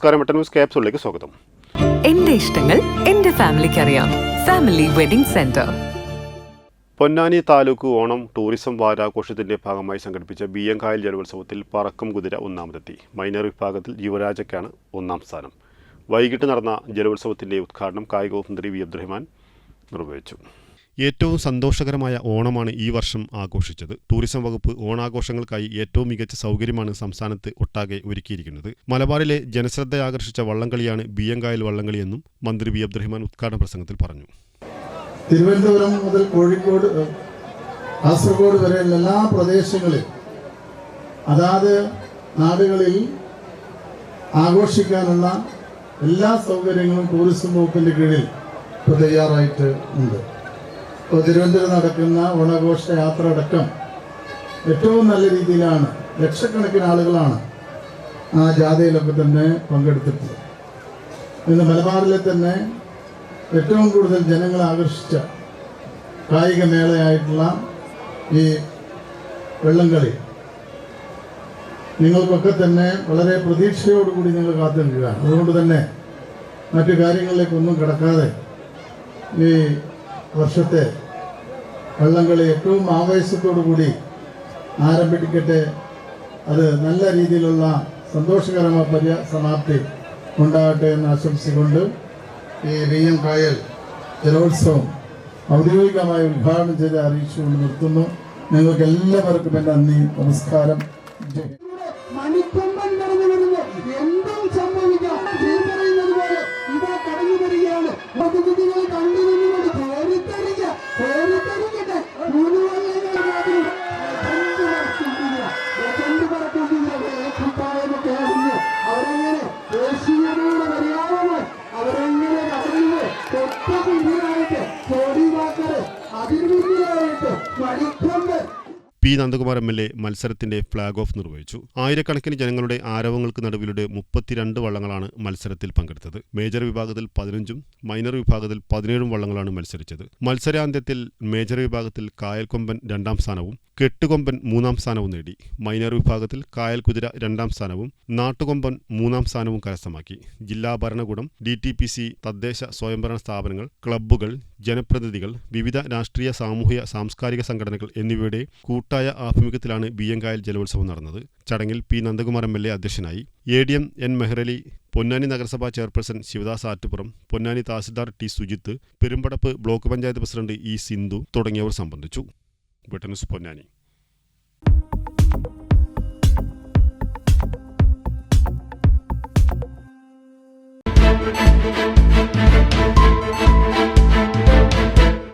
നമസ്കാരം. വെട്ട ന്യൂസ് ക്യാപ്സുകളിലേക്ക് സ്വാഗതം. എന്റെ ഇഷ്ടങ്ങൾ എന്റെ ഫാമിലിക്ക് അറിയാം. Family wedding centre. Ponnani taluk Onam tourism വാരാഘോഷത്തിന്റെ ഭാഗമായി സംഘടിപ്പിച്ച ബിയ്യങ്കായൽ ജലോത്സവത്തിൽ പറക്കും കുതിര ഒന്നാമതെത്തി. മൈനർ വിഭാഗത്തിൽ യുവരാജയ്ക്കാണ് ഒന്നാം സ്ഥാനം. വൈകിട്ട് നടന്ന ജലോത്സവത്തിന്റെ ഉദ്ഘാടനം കായിക മന്ത്രി വി അബ്ദുറഹ്മാൻ നിർവഹിച്ചു. ഏറ്റവും സന്തോഷകരമായ ഓണമാണ് ഈ വർഷം ആഘോഷിച്ചത്. ടൂറിസം വകുപ്പ് ഓണാഘോഷങ്ങൾക്കായി ഏറ്റവും മികച്ച സൗകര്യമാണ് സംസ്ഥാനത്ത് ഒട്ടാകെ ഒരുക്കിയിരിക്കുന്നത്. മലബാറിലെ ജനശ്രദ്ധയാകർഷിച്ച വള്ളംകളിയാണ് ബിയ്യങ്കായൽ വള്ളംകളിയെന്നും മന്ത്രി ബി അബ്ദുറഹ്മാൻ ഉദ്ഘാടന പ്രസംഗത്തിൽ പറഞ്ഞു. തിരുവനന്തപുരം മുതൽ കോഴിക്കോട് കാസർഗോഡ് വരെയുള്ള എല്ലാ പ്രദേശങ്ങളിൽ അതാത് നാടുകളിൽ ആഘോഷിക്കാനുള്ള എല്ലാ സൗകര്യങ്ങളും ടൂറിസം വകുപ്പിന്റെ കീഴിൽ തയ്യാറായിട്ട് ഉണ്ട്. തിരുവനന്തപുരം നടക്കുന്ന ഓണാഘോഷ യാത്ര അടക്കം ഏറ്റവും നല്ല രീതിയിലാണ് ലക്ഷക്കണക്കിന് ആളുകളാണ് ആ ജാഥയിലൊക്കെ തന്നെ പങ്കെടുത്തിട്ടുള്ളത്. ഇന്ന് മലബാറിലെ തന്നെ ഏറ്റവും കൂടുതൽ ജനങ്ങളെ ആകർഷിച്ച കായിക മേളയായിട്ടുള്ള ഈ വെള്ളംകളി. നിങ്ങൾക്കൊക്കെ തന്നെ വളരെ പ്രതീക്ഷയോടുകൂടി നിങ്ങൾ കാത്തു നിൽക്കുകയാണ് അതുകൊണ്ട് തന്നെ മറ്റു കാര്യങ്ങളിലേക്കൊന്നും കിടക്കാതെ ഈ വർഷത്തെ വള്ളംകളി ഏറ്റവും ആവേശത്തോടുകൂടി ആരംഭിക്കട്ടെ. അത് നല്ല രീതിയിലുള്ള സന്തോഷകരമായ പര്യ സമാപ്തി ഉണ്ടാകട്ടെ എന്ന് ആശംസിച്ചുകൊണ്ട് ഈ വി എം കായൽ ജലോത്സവം ഔദ്യോഗികമായി ഉദ്ഘാടനം ചെയ്ത് അറിയിച്ചുകൊണ്ട് നിർത്തുന്നു. നിങ്ങൾക്ക് എല്ലാവർക്കും എന്റെ നന്ദി നമസ്കാരം. ജയ് Hind. P. Nandakumar M. L. A മത്സരത്തിന്റെ ഫ്ളാഗ് ഓഫ് നിർവഹിച്ചു. ആയിരക്കണക്കിന് ജനങ്ങളുടെ ആരവങ്ങൾക്ക് നടുവിലൂടെ മുപ്പത്തിരണ്ട് വള്ളങ്ങളാണ് മത്സരത്തിൽ പങ്കെടുത്തത്. മേജർ വിഭാഗത്തിൽ പതിനഞ്ചും മൈനർ വിഭാഗത്തിൽ പതിനേഴും വള്ളങ്ങളാണ് മത്സരിച്ചത്. മത്സരാന്ത്യത്തിൽ മേജർ വിഭാഗത്തിൽ കായൽക്കൊമ്പൻ രണ്ടാം സ്ഥാനവും കെട്ടുകൊമ്പൻ മൂന്നാം സ്ഥാനവും നേടി. മൈനർ വിഭാഗത്തിൽ കായൽ കുതിര രണ്ടാം സ്ഥാനവും നാട്ടുകൊമ്പൻ മൂന്നാം സ്ഥാനവും കരസ്ഥമാക്കി. ജില്ലാ ഭരണകൂടം ഡി ടി പി സി തദ്ദേശ സ്വയംഭരണ സ്ഥാപനങ്ങൾ ക്ലബ്ബുകൾ ജനപ്രതിനിധികൾ വിവിധ രാഷ്ട്രീയ സാമൂഹ്യ സാംസ്കാരിക സംഘടനകൾ എന്നിവയുടെ കൂട്ടായ ആഭിമുഖ്യത്തിലാണ് ബിയ്യങ്കായൽ ജലോത്സവം നടന്നത്. ചടങ്ങിൽ P. Nandakumar M. L. A അധ്യക്ഷനായി A. D. M. N. Mehrali Ponnani നഗരസഭാ chairperson Sivadas Attupuram Ponnani tahsildar T. Sujith Perumpadappu block panchayat president E. Sindhu തുടങ്ങിയവർ സംബന്ധിച്ചു. ബ്രിട്ടൻസ് പൊന്നാനി.